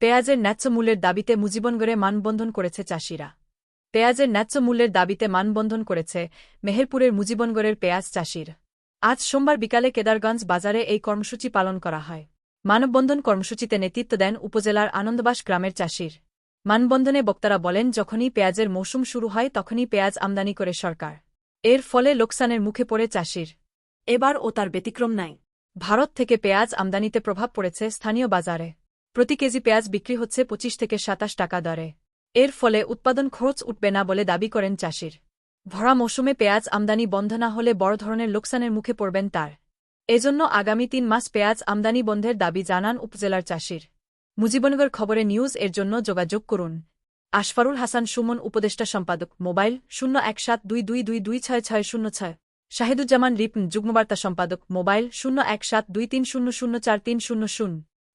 পেঁয়াজের ন্যায্য মূল্যের দাবিতে মুজিবনগরে মানবন্ধন করেছে চাষিরা। পেঁয়াজের ন্যায্য মূল্যের দাবিতে মানবন্ধন করেছে মেহেরপুরের মুজিবনগরের পেঁয়াজ চাষির। আজ সোমবার বিকালে কেদারগঞ্জ বাজারে এই কর্মসূচি পালন করা হয়। মানববন্ধন কর্মসূচিতে নেতৃত্ব দেন উপজেলার আনন্দবাস গ্রামের চাষির। মানবন্ধনে বক্তারা বলেন, যখনই পেঁয়াজের মৌসুম শুরু হয়, তখনই পেঁয়াজ আমদানি করে সরকার। এর ফলে লোকসানের মুখে পড়ে চাষির। এবার ও তার ব্যতিক্রম নাই। ভারত থেকে পেঁয়াজ আমদানিতে প্রভাব পড়েছে স্থানীয় বাজারে। প্রতি কেজি পেঁয়াজ বিক্রি হচ্ছে পঁচিশ থেকে সাতাশ টাকা দরে। এর ফলে উৎপাদন খরচ উঠবে না বলে দাবি করেন চাষির। ভরা মৌসুমে পেঁয়াজ আমদানি বন্ধ না হলে বড় ধরনের লোকসানের মুখে পড়বেন তার। এজন্য আগামী তিন মাস পেঁয়াজ আমদানি বন্ধের দাবি জানান উপজেলার চাষির। মুজিবনগর খবরে নিউজ এর জন্য যোগাযোগ করুন। আশফারুল হাসান সুমন, উপদেষ্টা সম্পাদক, মোবাইল শূন্য এক সাত দুই দুই দুই দুই ছয় ছয় শূন্য ছয়। শাহিদুজ্জামান রিপন, যুগ্মবার্তা সম্পাদক, মোবাইল শূন্য এক সাত দুই তিন শূন্য শূন্য চার তিন শূন্য শূন্য।